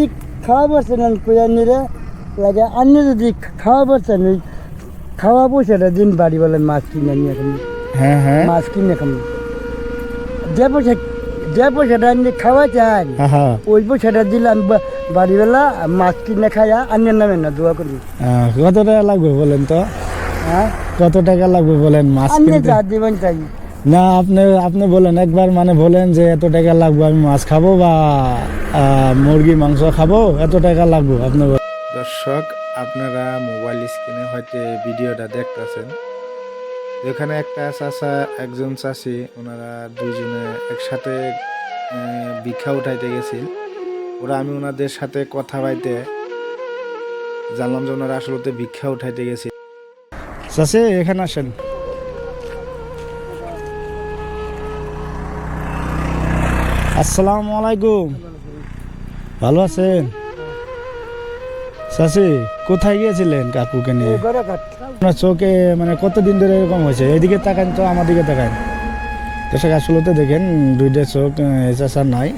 যদি খাওয়া পারছেন কোয়ানি রে লাগে অন্য যদি খাওয়া পারছেন ওই খাওয়া পয়সাটা দিন বাড়ি বলে মাছ কিনে নিয়ে খাবি হ্যাঁ হ্যাঁ। মাছ কিনে খাবি যে পয়সা যে পয়সাটা আপনি খাওয়া চান হ্যাঁ হ্যাঁ। ওই পয়সাটা দিলাম বাড়িবেলা মাছ কিনে খাইয়া আন্যের নামে না দোয়া করি। আহ, কত টাকা লাগবে বলেন তো? হ্যাঁ? কত টাকা লাগবে বলেন মাছ কিনতে? যা দিবেন তাই। না আপনি আপনি বলেন একবার মানে বলেন যে এত টাকা লাগবে আমি মাছ খাব বা মুরগি মাংস খাব এত টাকা লাগবে আপনি দর্শক আপনারা মোবাইল স্ক্রিনে হয়তো ভিডিওটা দেখতেছেন। এখানে একটা চাচা একজন চাষি ওনারা দুইজনে একসাথে ভিক্ষা উঠাইতে গেছিল ওরা আমি ওনাদের সাথে কথা বাইতে জানলাম যে ওনারা আসলে ভিক্ষা উঠাইতে গেছিল চাষি এখানে আসেন। আসসালামু আলাইকুম। ভালো আছেন? চাষি কোথায় গিয়েছিলেন কাকুকে নিয়ে? আপনার চোখে মানে কতদিন ধরে এরকম হয়েছে? এদিকে তাকান তো আমার দিকে তাকান। তো আসলে তো দেখেন দুইটা চোখ চাষার নাই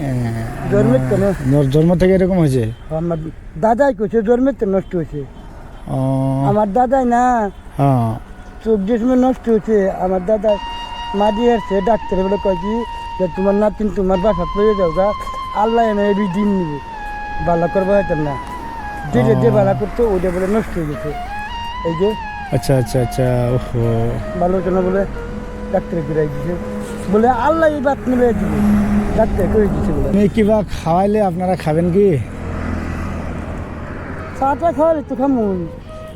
জন্ম থেকে এরকম হয়েছে? আমার দাদাই কইছে জন্মের তো নষ্ট হয়েছে। আমার দাদাই না হ্যাঁ। চোখ যে সময় নষ্ট হয়েছে। আমার দাদা মাঝে আসছে ডাক্তার বলে কয় কি যে তোমার নাতিন তোমার বাসা পেয়ে যাও গা আল্লাহ এনে এবি দিন নিবে। বালা করব হয়তো না। যেটা যে বালা করতো ওইটা বলে নষ্ট হয়ে গেছে। এই যে। আচ্ছা আচ্ছা আচ্ছা ওহো। ভালো হতো না বলে ডাক্তার করে দিছে। বলে আল্লাহ এই বাত নিবে দিবে। ডাক্তার করে দিছে বলে। আমি কিবা খাওয়াইলে আপনারা খাবেন কি? চাটা খাওয়ালে তো খামুন।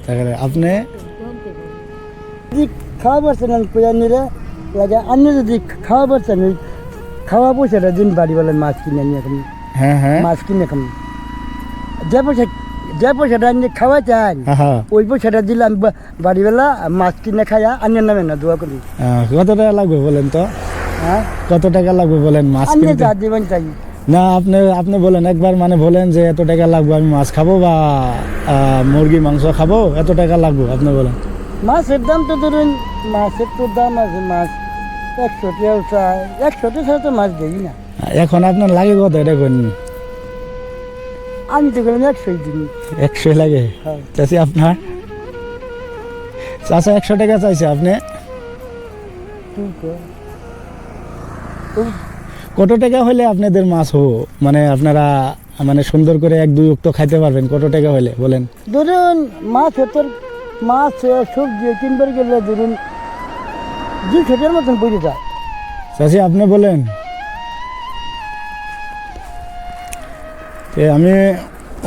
তাহলে আপনি? খাওয়া পারছেন কোয়ানি রে লাগে অন্য যদি খাওয়া পারছেন ওই খাওয়া পয়সাটা দিন বাড়ি বলে মাছ কিনে নিয়ে খাবি হ্যাঁ হ্যাঁ। মাছ কিনে খাবি যে পয়সা যে পয়সাটা আপনি খাওয়া চান ওই পয়সাটা দিলাম বাড়িবেলা মাছ কিনে খাইয়া আন্যের নামে না দোয়া করি। কত টাকা লাগবে বলেন তো? হ্যাঁ? কত টাকা লাগবে বলেন মাছ আন্যে কিনতে? যা দিবেন তাই না আপনি আপনি বলেন একবার মানে বলেন যে এত টাকা লাগবে আমি মাছ খাব বা মুরগি মাংস খাব এত টাকা লাগবে আপনি বলেন। মাছের দাম তো ধরুন মাছের তো দাম আছে মাছ একশো টাকাও চাই একশো টাকা ছাড়া তো মাছ দেই না। এখন আপনার লাগে কত এটা করেন আমি তো গেলাম একশোই দিন। একশো লাগে? হ্যাঁ। চাষি আপনার? চাষা একশো টাকা চাইছে আপনি? কত টাকা হলে আপনাদের মাছ হব? মানে আপনারা মানে সুন্দর করে এক দুই উক্ত খাইতে পারবেন কত টাকা হলে বলেন? ধরুন মাছ তোর মাছ সবজি কিনবার গেলে ধরুন দুই খেটের মতন পড়ে যায়। চাষি আপনি বলেন। আমি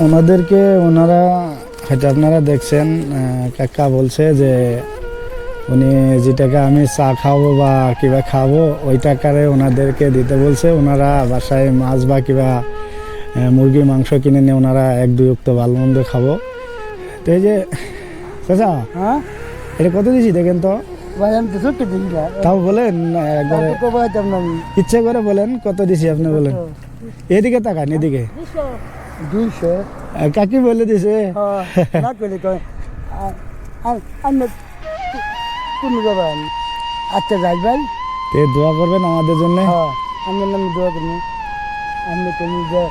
ওনাদেরকে ওনারা হয়তো আপনারা দেখছেন কাকা বলছে যে উনি যে টাকা আমি চা খাব বা কিবা খাব ওই টাকারে ওনাদেরকে দিতে বলছে। ওনারা বাসায় মাছ বা কিবা মুরগি মাংস কিনে নিয়ে ওনারা এক দুই উক্ত ভালো মন্দ খাব। তো এই যে চাচা হ্যাঁ? এটা কত দিছি দেখেন তো? ভাই আমি তো সত্যি দেখি না। তাও বলেন একবারে ইচ্ছে করে বলেন কত দিছি আপনি বলেন। এদিকে তাকান এদিকে। দুইশো। কাকি বলে দিছে। হ্যাঁ, আচ্ছা যাই ভাই। তে দোয়া করবেন আমাদের জন্য। হ্যাঁ আমি নাম দোয়া করি আমি তুমি যে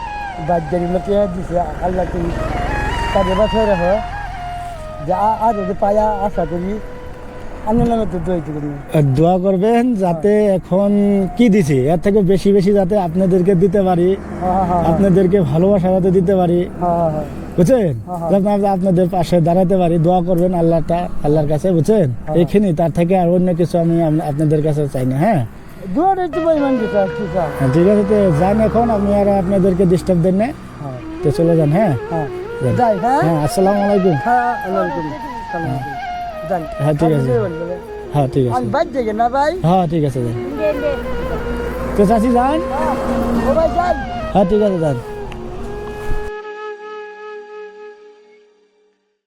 বাচ্চারি লোকে দিছে আল্লাহ তুমি তাদের বছর রাখো। যে আ- আর যদি পায়া আশা করি দোয়া করবেন যাতে এখন কি দিছি? এর থেকে বেশি বেশি যাতে আপনাদেরকে দিতে পারি হ্যাঁ হ্যাঁ আপনাদেরকে ভালোবাসা যাতে দিতে পারি। হ্যাঁ হ্যাঁ বুঝছেন? হ্যাঁ। যাতে আমরা আপনাদের পাশে দাঁড়াতে পারি দোয়া করবেন আল্লাহটা আল্লাহর কাছে বুঝছেন? এইখানে তার থেকে আর অন্য কিছু আমি আপনাদের কাছে চাই না হ্যাঁ? হ্যাঁ, ঠিক আছে তো যান এখন আমি আর আপনাদেরকে ডিস্টার্ব দেন না। হ্যাঁ। তো চলে যান হ্যাঁ? হ্যাঁ। হ্যাঁ। হ্যাঁ আসসালামু আলাইকুম। হ্যাঁ। হ্যাঁ, ঠিক আছে। হ্যাঁ ঠিক আছে। বাইর থেকে না ভাই? হ্যাঁ ঠিক আছে যান? তো চাষি যান। হ্যাঁ ঠিক আছে যান।